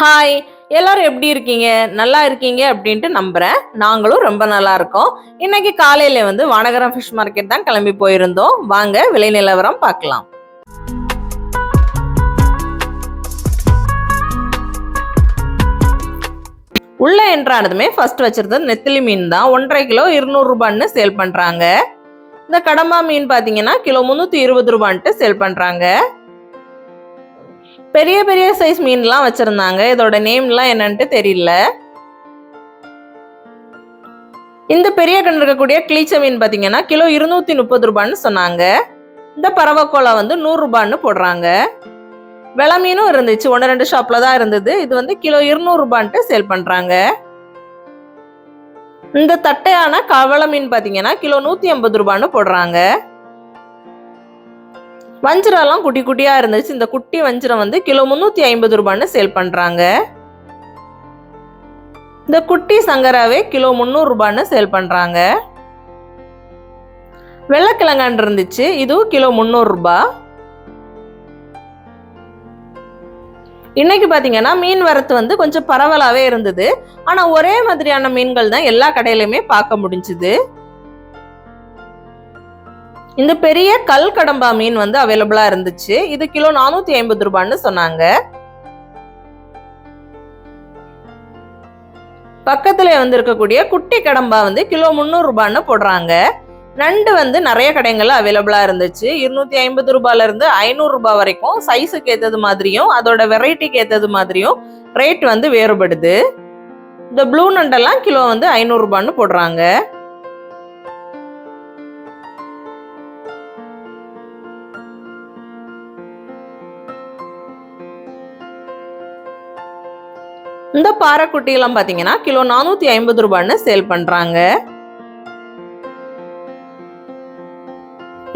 Hi எல்லாரும் எப்படி இருக்கீங்க? நல்லா இருக்கீங்க அப்படின்ட்டு நம்புறேன். நாங்களும் ரொம்ப நல்லா இருக்கோம். இன்னைக்கு காலையில வந்து வானகரம் ஃபிஷ் மார்க்கெட் தான் கிளம்பி போயிருந்தோம். வாங்க விலை நிலவரம் பார்க்கலாம். உள்ள என்றானதுமே ஃபர்ஸ்ட் வச்சிருந்தது நெத்திலி மீன் தான். ஒன்றரை கிலோ இருநூறு ரூபான்னு சேல் பண்றாங்க. இந்த கடம்பா மீன் பாத்தீங்கன்னா கிலோ முந்நூத்தி இருபது ரூபான்ட்டு சேல் பண்றாங்க. பெரிய பெரிய சைஸ் மீன்லாம் வச்சுருந்தாங்க. இதோட நேம்லாம் என்னன்ட்டு தெரியல. இந்த பெரிய கண் இருக்கக்கூடிய கிளீச்ச மீன் பார்த்தீங்கன்னா கிலோ இருநூத்தி முப்பது ரூபான்னு சொன்னாங்க. இந்த பறவைக்கோலா வந்து நூறுரூபான்னு போடுறாங்க. வெள மீனும் இருந்துச்சு. ஒன்று ரெண்டு ஷாப்பில் தான் இருந்தது. இது வந்து கிலோ இருநூறுரூபான்ட்டு சேல் பண்ணுறாங்க இந்த தட்டையான கவள மீன் பார்த்தீங்கன்னா கிலோ நூற்றி ஐம்பது ரூபான்னு போடுறாங்க. வஞ்சிரம்லாம் குட்டி குட்டியாக இருந்துச்சு. இந்த குட்டி வஞ்சிரம் வந்து கிலோ முந்நூற்றி ஐம்பது ரூபான்னு சேல் பண்ணுறாங்க இந்த குட்டி சங்கராவே கிலோ முந்நூறு ரூபான்னு சேல் பண்ணுறாங்க வெள்ளக்கிழங்கான் இருந்துச்சு. இதுவும் கிலோ முந்நூறுரூபா இன்னைக்கு பார்த்தீங்கன்னா மீன் வரத்து வந்து கொஞ்சம் பரவலாகவே இருந்தது. ஆனால் ஒரே மாதிரியான மீன்கள் தான் எல்லா கடையிலையுமே பார்க்க முடிஞ்சுது. இந்த பெரிய கல் கடம்பா மீன் வந்து அவைலபிளா இருந்துச்சு. இது கிலோ நானூத்தி ஐம்பது ரூபான்னு சொன்னாங்க. பக்கத்துல வந்து இருக்கக்கூடிய குட்டி கடம்பா வந்து கிலோ முந்நூறு ரூபான்னு போடுறாங்க. நண்டு வந்து நிறைய கடைகள்ல அவைலபிளா இருந்துச்சு. இருநூத்தி ஐம்பது ரூபாயில இருந்து ஐநூறு ரூபாய் வரைக்கும் சைஸுக்கு ஏத்தது மாதிரியும் அதோட வெரைட்டிக்கு ஏத்தது மாதிரியும் ரேட் வந்து வேறுபடுது. இந்த ப்ளூ நண்டெல்லாம் கிலோ வந்து ஐநூறு ரூபான்னு போடுறாங்க. இந்த பாறைக்குட்டியெல்லாம் பார்த்தீங்கன்னா கிலோ நானூற்றி ஐம்பது ரூபான்னு சேல் பண்ணுறாங்க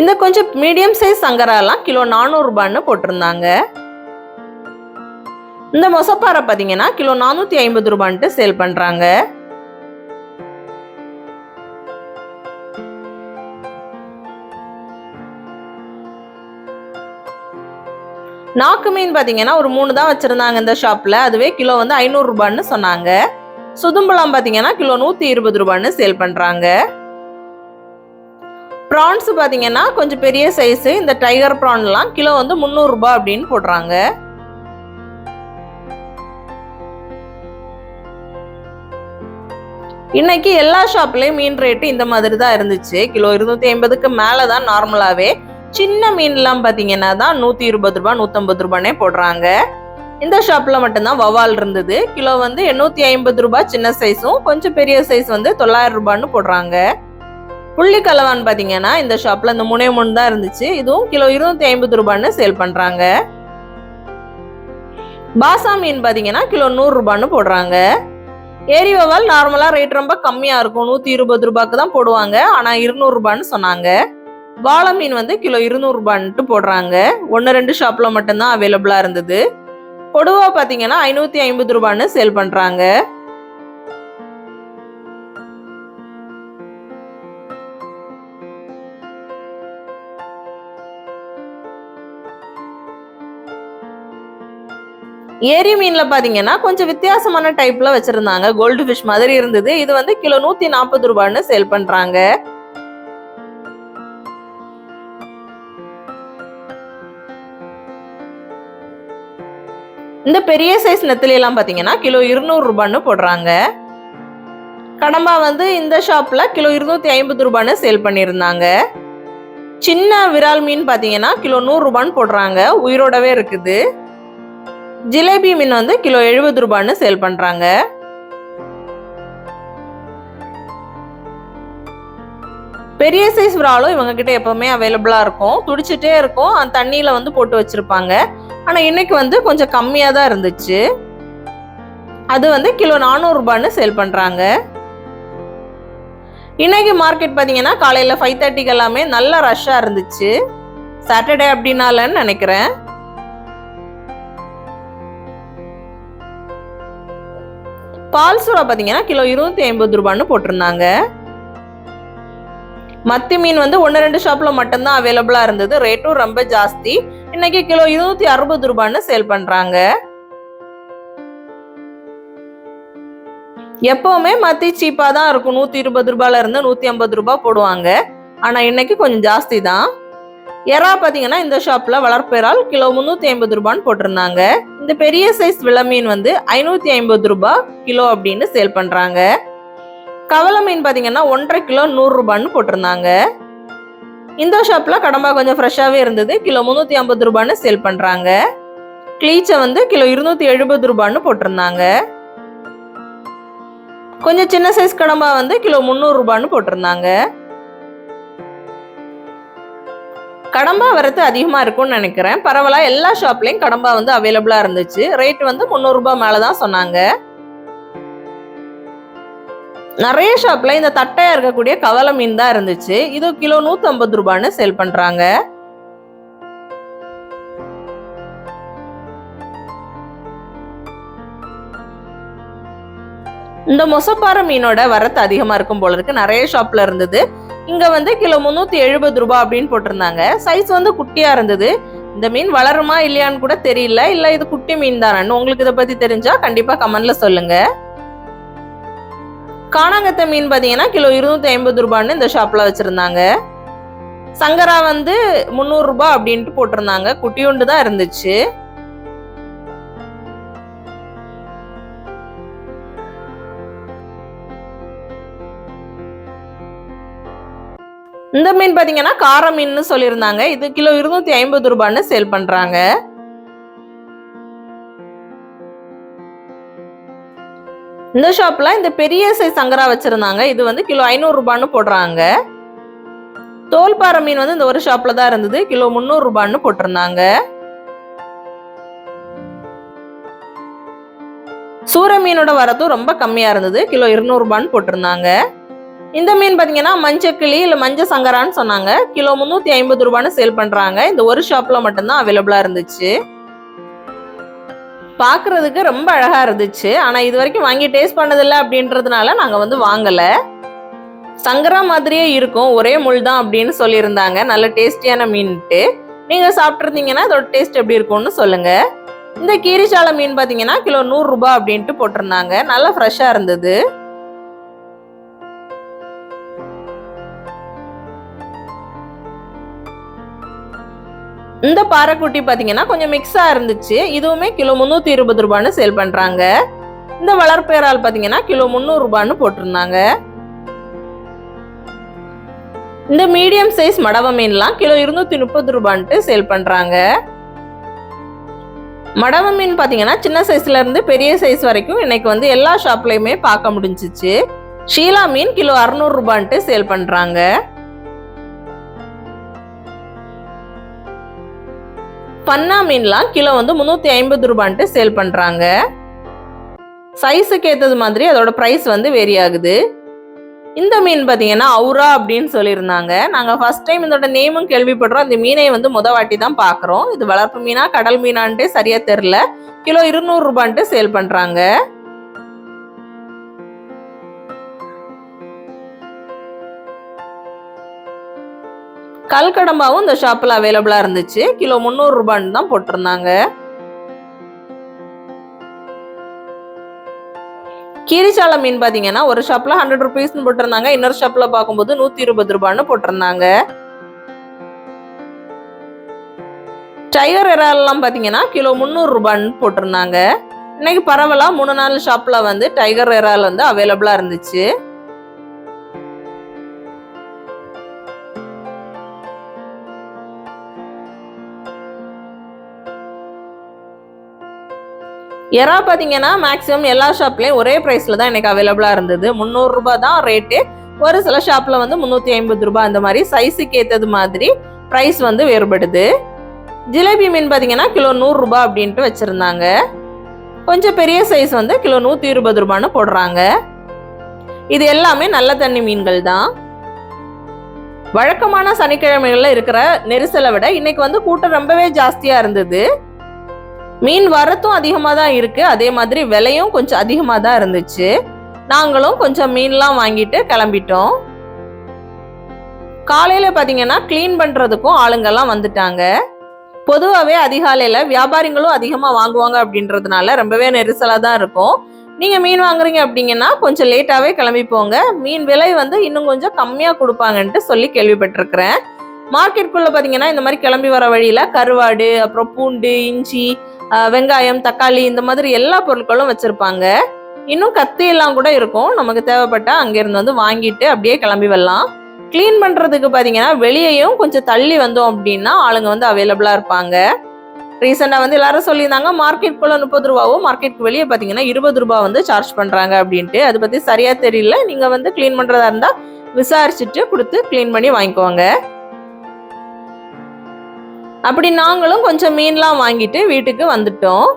இந்த கொஞ்சம் மீடியம் சைஸ் சங்கராலாம் கிலோ நானூறுரூபான்னு போட்டிருந்தாங்க. இந்த மொசப்பாறை பார்த்தீங்கன்னா கிலோ நானூற்றி ஐம்பது ரூபான்ட்டு சேல் பண்ணுறாங்க நாக்கு மீன் பார்த்தீங்கன்னா ஒரு மூணு தான் வச்சுருந்தாங்க இந்த ஷாப்பில் அதுவே கிலோ வந்து ஐநூறுரூபான்னு சொன்னாங்க. சுதும்பலம் பார்த்தீங்கன்னா கிலோ நூற்றி இருபது ரூபான்னு சேல் பண்ணுறாங்க ப்ரான்ஸ் பார்த்தீங்கன்னா கொஞ்சம் பெரிய சைஸு இந்த டைகர் ப்ரான்லாம் கிலோ வந்து முந்நூறுரூபா அப்படின்னு போடுறாங்க. இன்னைக்கு எல்லா ஷாப்லேயும் மீன் ரேட்டு இந்த மாதிரி தான் இருந்துச்சு. கிலோ இருநூத்தி ஐம்பதுக்கு மேலே தான் நார்மலாகவே சின்ன மீன்லாம் பார்த்தீங்கன்னா தான் நூற்றி இருபது ரூபா நூற்றம்பது ரூபானே போடுறாங்க. இந்த ஷாப்பில் மட்டும்தான் வவால் இருந்தது. கிலோ வந்து எண்ணூற்றி ஐம்பது ரூபாய் சின்ன சைஸும் கொஞ்சம் பெரிய சைஸ் வந்து தொள்ளாயிரம் ரூபான்னு போடுறாங்க. புள்ளி கலவான் பார்த்தீங்கன்னா இந்த ஷாப்பில் இந்த முனை மூணு தான் இருந்துச்சு. இதுவும் கிலோ இருநூத்தி ஐம்பது ரூபான்னு சேல் பண்ணுறாங்க பாசா மீன் பார்த்தீங்கன்னா கிலோ நூறு ரூபான்னு போடுறாங்க. ஏரி வவால் நார்மலாக ரேட் ரொம்ப கம்மியாக இருக்கும். நூற்றி இருபது ரூபாய்க்கு தான் போடுவாங்க. ஆனால் இருநூறு ரூபான்னு சொன்னாங்க. வாழை மீன் வந்து கிலோ இருநூறுபான்ட்டு போடுறாங்க. ஒன்று ரெண்டு ஷாப்பில் மட்டும்தான் அவைலபிளாக இருந்தது. கொடுவா பார்த்தீங்கன்னா ஐநூற்றி ஐம்பது ரூபான்னு சேல் பண்ணுறாங்க ஏரி மீன்ல பாத்தீங்கன்னா கொஞ்சம் வித்தியாசமான டைப்ல வச்சிருந்தாங்க. கோல்டு ஃபிஷ் மாதிரி இருந்தது. இது வந்து கிலோ நூத்தி நாற்பது ரூபான்னு சேல் பண்றாங்க. இந்த பெரிய சைஸ் நெத்திலி பார்த்தீங்கன்னா கிலோ இருநூறுபான்னு போடுறாங்க. கடம்பா வந்து இந்த ஷாப்பில் கிலோ இருநூத்தி ஐம்பது ரூபான்னு சேல் பண்ணியிருந்தாங்க. சின்ன விரால் மீன் பார்த்தீங்கன்னா கிலோ நூறுரூபான்னு போடுறாங்க. உயிரோடவே இருக்குது. ஜிலேபி மீன் வந்து கிலோ எழுபது ரூபான்னு சேல் பண்ணுறாங்க பெரிய சைஸ் விராலும் இவங்க கிட்ட எப்பவுமே அவைலபிளா இருக்கும். துடிச்சிட்டே இருக்கும். அந்த தண்ணியில வந்து போட்டு வச்சிருப்பாங்க. ஆனால் இன்னைக்கு வந்து கொஞ்சம் கம்மியாக தான் இருந்துச்சு. அது வந்து கிலோ நானூறுரூபான்னு சேல் பண்ணுறாங்க இன்னைக்கு மார்க்கெட் பார்த்தீங்கன்னா காலையில் ஃபைவ் தேர்ட்டிக்கு எல்லாமே நல்ல ரஷ்ஷாக இருந்துச்சு. சாட்டர்டே அப்படின்னாலன்னு நினைக்கிறேன். பால் சூடா பார்த்தீங்கன்னா கிலோ இருநூத்தி ஐம்பது ரூபான்னு போட்டிருந்தாங்க. மத்தி மீன் வந்து ஒன்று ரெண்டு ஷாப்பில் மட்டும்தான் அவைலபிளாக இருந்தது. ரேட்டும் ரொம்ப ஜாஸ்தி. இன்னைக்கு கிலோ இருநூத்தி அறுபது ரூபான்னு சேல் பண்ணுறாங்க எப்பவுமே மத்தி சீப்பாக தான் இருக்கும். நூற்றி இருபது ரூபாயில இருந்து நூற்றி ஐம்பது ரூபாய் போடுவாங்க. ஆனால் இன்னைக்கு கொஞ்சம் ஜாஸ்தி தான். எறா பார்த்தீங்கன்னா இந்த ஷாப்பில் வளர்ப்பெறால் கிலோ முந்நூற்றி ஐம்பது ரூபான்னு போட்டிருந்தாங்க. இந்த பெரிய சைஸ் வில மீன் வந்து ஐநூற்றி ஐம்பது ரூபாய் கிலோ அப்படின்னு சேல் பண்ணுறாங்க கவலை மீன் பார்த்தீங்கன்னா ஒன்றரை கிலோ நூறுரூபான்னு போட்டிருந்தாங்க. இந்த ஷாப்பில் கடம்பா கொஞ்சம் ஃப்ரெஷ்ஷாகவே இருந்தது. கிலோ முந்நூற்றி ஐம்பது ரூபான்னு சேல் பண்ணுறாங்க க்ளீச்சை வந்து கிலோ இருநூற்றி எழுபது ரூபான்னு போட்டிருந்தாங்க. கொஞ்சம் சின்ன சைஸ் கடம்பா வந்து கிலோ முந்நூறுரூபான்னு போட்டிருந்தாங்க. கடம்பா வரத்து அதிகமாக இருக்கும்னு நினைக்கிறேன். பரவாயில்ல எல்லா ஷாப்லேயும் கடம்பா வந்து அவைலபிளாக இருந்துச்சு. ரேட் வந்து முந்நூறுரூபா மேலே தான் சொன்னாங்க. நிறைய ஷாப்ல இந்த தட்டையா இருக்கக்கூடிய கவலை மீன் தான் இருந்துச்சு. இது கிலோ நூத்தி ரூபான்னு சேல் பண்றாங்க. இந்த மொசப்பாறை மீனோட வரத்து அதிகமா இருக்கும் போல இருக்கு. நிறைய ஷாப்ல இருந்தது. இங்க வந்து கிலோ முன்னூத்தி எழுபது ரூபாய் அப்படின்னு போட்டிருந்தாங்க. சைஸ் வந்து குட்டியா இருந்தது. இந்த மீன் வளருமா இல்லையான்னு கூட தெரியல. இல்ல இது குட்டி மீன் தானு. உங்களுக்கு இதை பத்தி தெரிஞ்சா கண்டிப்பா கமெண்ட்ல சொல்லுங்க. காணாங்கத்தை மீன் பார்த்தீங்கன்னா கிலோ இருநூத்தி ஐம்பது ரூபான்னு இந்த ஷாப்ல வச்சிருந்தாங்க. சங்கரா வந்து முந்நூறு ரூபாய் அப்படின்ட்டு போட்டிருந்தாங்க. குட்டியுண்டு தான் இருந்துச்சு. இந்த மீன் பார்த்தீங்கன்னா கார மீன் சொல்லியிருந்தாங்க. இது கிலோ இருநூத்தி ஐம்பது ரூபான்னு சேல் பண்றாங்க. இந்த ஷாப்ல இந்த பெரிய சைஸ் சங்கரா வச்சிருந்தாங்க. இது வந்து கிலோ ஐநூறு ரூபான்னு போடுறாங்க. தோல்பாறை மீன் வந்து இந்த ஒரு ஷாப்ல தான் இருந்தது. கிலோ முந்நூறு ரூபான்னு போட்டிருந்தாங்க. சூர மீனோட வரத்தும் ரொம்ப கம்மியா இருந்தது. கிலோ இருநூறுபான்னு போட்டிருந்தாங்க. இந்த மீன் பார்த்தீங்கன்னா மஞ்சள் கிளி இல்லை மஞ்ச சங்கரான்னு சொன்னாங்க. கிலோ முந்நூற்றி ஐம்பது ரூபான்னு சேல் பண்ணுறாங்க இந்த ஒரு ஷாப்பில் மட்டும்தான் அவைலபிளாக இருந்துச்சு. பார்க்குறதுக்கு ரொம்ப அழகாக இருந்துச்சு. ஆனால் இது வரைக்கும் வாங்கி டேஸ்ட் பண்ணதில்லை அப்படின்றதுனால நாங்கள் வந்து வாங்கலை. சங்கரா மாதிரியே இருக்கும். ஒரே முள் தான் அப்படின்னு சொல்லியிருந்தாங்க. நல்ல டேஸ்டியான மீன்ட்டு. நீங்கள் சாப்பிட்ருந்தீங்கன்னா அதோட டேஸ்ட் எப்படி இருக்கும்னு சொல்லுங்கள் இந்த கீரிச்சாலை மீன் பார்த்தீங்கன்னா கிலோ நூறுரூபா அப்படின்ட்டு போட்டிருந்தாங்க. நல்லா ஃப்ரெஷ்ஷாக இருந்தது. இந்த பாறைக்குட்டி பார்த்தீங்கன்னா கொஞ்சம் மிக்ஸாக இருந்துச்சு. இதுவுமே கிலோ முந்நூற்றி இருபது ரூபான்னு சேல் பண்ணுறாங்க இந்த வளர்ப்பேரால் பார்த்தீங்கன்னா கிலோ முந்நூறுரூபான்னு போட்டிருந்தாங்க. இந்த மீடியம் சைஸ் மடவ மீன்லாம் கிலோ இருநூத்தி முப்பது ரூபான்ட்டு சேல் பண்றாங்க. மடவ மீன் பார்த்தீங்கன்னா சின்ன சைஸ்ல இருந்து பெரிய சைஸ் வரைக்கும் இன்னைக்கு வந்து எல்லா ஷாப்லயுமே பார்க்க முடிஞ்சிச்சு. ஷீலா மீன் கிலோ அறுநூறு ரூபான்ட்டு சேல் பண்றாங்க. பன்னா மீன்லாம் கிலோ வந்து முந்நூற்றி ஐம்பது ரூபான்ட்டு சேல் பண்ணுறாங்க சைஸுக்கு ஏற்றது மாதிரி அதோட ப்ரைஸ் வந்து வேரி ஆகுது. இந்த மீன் பார்த்தீங்கன்னா அவுரா அப்படின்னு சொல்லியிருந்தாங்க. நாங்கள் ஃபர்ஸ்ட் டைம் இதோட நேமும் கேள்விப்படுறோம். இந்த மீனை வந்து முத வாட்டி தான் பார்க்குறோம் இது வளர்ப்பு மீனா கடல் மீனான்ட்டு சரியாக தெரில கிலோ இருநூறு ரூபான்ட்டு சேல் பண்ணுறாங்க கல்கடம்பாவும் இந்த ஷாப்பில் அவைலபிளாக இருந்துச்சு. கிலோ முந்நூறு ரூபான்னு தான் போட்டிருந்தாங்க. கீரிச்சாலை மீன் பார்த்தீங்கன்னா ஒரு ஷாப்பில் ஹண்ட்ரட் ருபீஸ்னு போட்டிருந்தாங்க. இன்னொரு ஷாப்பில் பார்க்கும்போது நூற்றி இருபது ரூபான்னு போட்டிருந்தாங்க. டைகர் இறால்லாம் பார்த்தீங்கன்னா கிலோ முந்நூறு ரூபான்னு போட்டிருந்தாங்க. இன்னைக்கு பரவலாக மூணு நாலு ஷாப்பில் வந்து டைகர் இறால் வந்து அவைலபிளாக இருந்துச்சு. எறா பார்த்தீங்கன்னா மேக்ஸிமம் எல்லா ஷாப்லேயும் ஒரே ப்ரைஸில் தான் எனக்கு அவைலபிளாக இருந்தது. முந்நூறுரூபா தான் ரேட்டு ஒரு சில ஷாப்பில் வந்து முந்நூற்றி ஐம்பது ரூபாய் அந்த மாதிரி சைஸுக்கு ஏற்றது மாதிரி ப்ரைஸ் வந்து வேறுபடுது. ஜிலேபி மீன் பார்த்தீங்கன்னா கிலோ நூறுரூபா அப்படின்ட்டு வச்சுருந்தாங்க. கொஞ்சம் பெரிய சைஸ் வந்து கிலோ நூற்றி இருபது ரூபான்னு போடுறாங்க. இது எல்லாமே நல்ல தண்ணி மீன்கள் தான். வழக்கமான சனிக்கிழமைகளில் இருக்கிற நெரிசலை விட இன்னைக்கு வந்து கூட்டம் ரொம்பவே ஜாஸ்தியாக இருந்தது. மீன் வரத்தும் அதிகமாக தான் இருக்கு. அதே மாதிரி விலையும் கொஞ்சம் அதிகமாக தான் இருந்துச்சு. நாங்களும் கொஞ்சம் மீன்லாம் வாங்கிட்டு கிளம்பிட்டோம். காலையில் பார்த்தீங்கன்னா க்ளீன் பண்ணுறதுக்கும் ஆளுங்கெல்லாம் வந்துட்டாங்க. பொதுவாகவே அதிகாலையில் வியாபாரிங்களும் அதிகமாக வாங்குவாங்க அப்படின்றதுனால ரொம்பவே நெரிசலாக தான் இருக்கும். நீங்கள் மீன் வாங்குறீங்க அப்படிங்கன்னா கொஞ்சம் லேட்டாகவே கிளம்பி போங்க. மீன் விலை வந்து இன்னும் கொஞ்சம் கம்மியாக கொடுப்பாங்கன்ட்டு சொல்லி கேள்விப்பட்டிருக்கிறேன். மார்க்கெட்டுக்குள்ளே பார்த்தீங்கன்னா இந்த மாதிரி கிளம்பி வர வழியில் கருவாடு அப்புறம் பூண்டு இஞ்சி வெங்காயம் தக்காளி இந்த மாதிரி எல்லா பொருட்களும் வச்சுருப்பாங்க. இன்னும் கத்தி எல்லாம் கூட இருக்கும். நமக்கு தேவைப்பட்டா அங்கேருந்து வந்து வாங்கிட்டு அப்படியே கிளம்பி வரலாம். க்ளீன் பண்ணுறதுக்கு பார்த்தீங்கன்னா வெளியேயும் கொஞ்சம் தள்ளி வந்தோம் அப்படின்னா ஆளுங்க வந்து அவைலபிளாக இருப்பாங்க. ரீசெண்டாக வந்து எல்லாரும் சொல்லியிருந்தாங்க மார்க்கெட்டுக்குள்ள முப்பது ரூபாவும் மார்க்கெட்டுக்கு வெளியே பார்த்தீங்கன்னா இருபது ரூபா வந்து சார்ஜ் பண்ணுறாங்க அப்படின்ட்டு. அதை பற்றி சரியாக தெரியல. நீங்கள் வந்து க்ளீன் பண்ணுறதா இருந்தால் விசாரிச்சுட்டு கொடுத்து க்ளீன் பண்ணி வாங்கிக்கோங்க. அப்படி நாங்களும் கொஞ்சம் மீன்லாம் வாங்கிட்டு வீட்டுக்கு வந்துட்டோம்.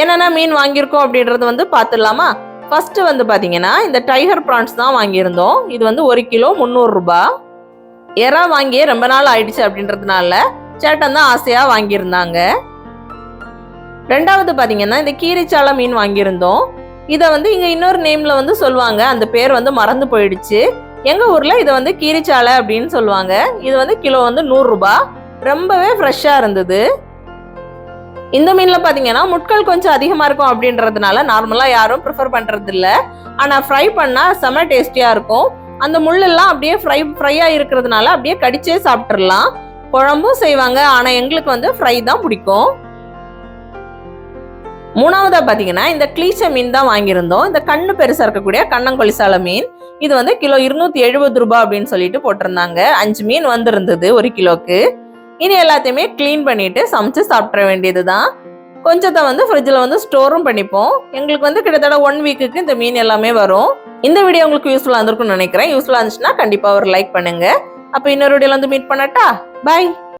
என்னென்ன மீன் வாங்கியிருக்கோம் அப்படின்றது வந்து பார்த்துடலாமா? ஃபஸ்ட்டு வந்து பார்த்தீங்கன்னா இந்த டைகர் ப்ரான்ஸ் தான் வாங்கியிருந்தோம். இது வந்து ஒரு கிலோ முந்நூறுரூபா எறா வாங்கியே ரொம்ப நாள் ஆயிடுச்சு அப்படின்றதுனால சேட்டன் தான் ஆசையாக வாங்கியிருந்தாங்க. ரெண்டாவது பார்த்தீங்கன்னா இந்த கீரிச்சாலை மீன் வாங்கியிருந்தோம். இதை வந்து இங்கே இன்னொரு நேமில் வந்து சொல்லுவாங்க. அந்த பேர் வந்து மறந்து போயிடுச்சு. எங்கள் ஊரில் இதை வந்து கீரிச்சாலை அப்படின்னு சொல்லுவாங்க. இது வந்து கிலோ வந்து நூறுரூபா ரொம்பவே ஃப்ரெஷ்ஷாக இருந்தது. இந்த மீனில் பார்த்தீங்கன்னா முட்கள் கொஞ்சம் அதிகமாக இருக்கும் அப்படின்றதுனால நார்மலாக யாரும் ப்ரிஃபர் பண்ணுறது இல்லை ஆனால் ஃப்ரை பண்ணால் செம டேஸ்டியாக இருக்கும். அந்த முள்ளெல்லாம் அப்படியே ஃப்ரை ஃப்ரையாக இருக்கிறதுனால அப்படியே கடிச்சே சாப்பிட்றலாம் குழம்பும் செய்வாங்க. ஆனால் எங்களுக்கு வந்து ஃப்ரை தான் பிடிக்கும். மூணாவதாக பார்த்தீங்கன்னா இந்த கிளீச்ச மீன் தான் வாங்கியிருந்தோம். இந்த கண்ணு பெருசாக இருக்கக்கூடிய கண்ணங்கொலிசால மீன். இது வந்து கிலோ இருநூத்தி எழுபது ரூபாய் அப்படின்னு சொல்லிட்டு போட்டிருந்தாங்க. அஞ்சு மீன் வந்திருந்தது ஒரு கிலோக்கு. இனி எல்லாத்தையுமே க்ளீன் பண்ணிட்டு சமைச்சு சாப்பிட்ற வேண்டியது தான் கொஞ்சத்தை வந்து ஃப்ரிட்ஜில் வந்து ஸ்டோரும் பண்ணிப்போம். எங்களுக்கு வந்து கிட்டத்தட்ட ஒன் வீக்குக்கு இந்த மீன் எல்லாமே வரும். இந்த வீடியோ உங்களுக்கு யூஸ்ஃபுல்லாக இருந்திருக்கும்னு நினைக்கிறேன். யூஸ்ஃபுல்லாக இருந்துச்சுன்னா கண்டிப்பாக ஒரு லைக் பண்ணுங்க. அப்போ இன்னொரு வீடியோவில் வந்து மீட் பண்ணட்டா? பாய்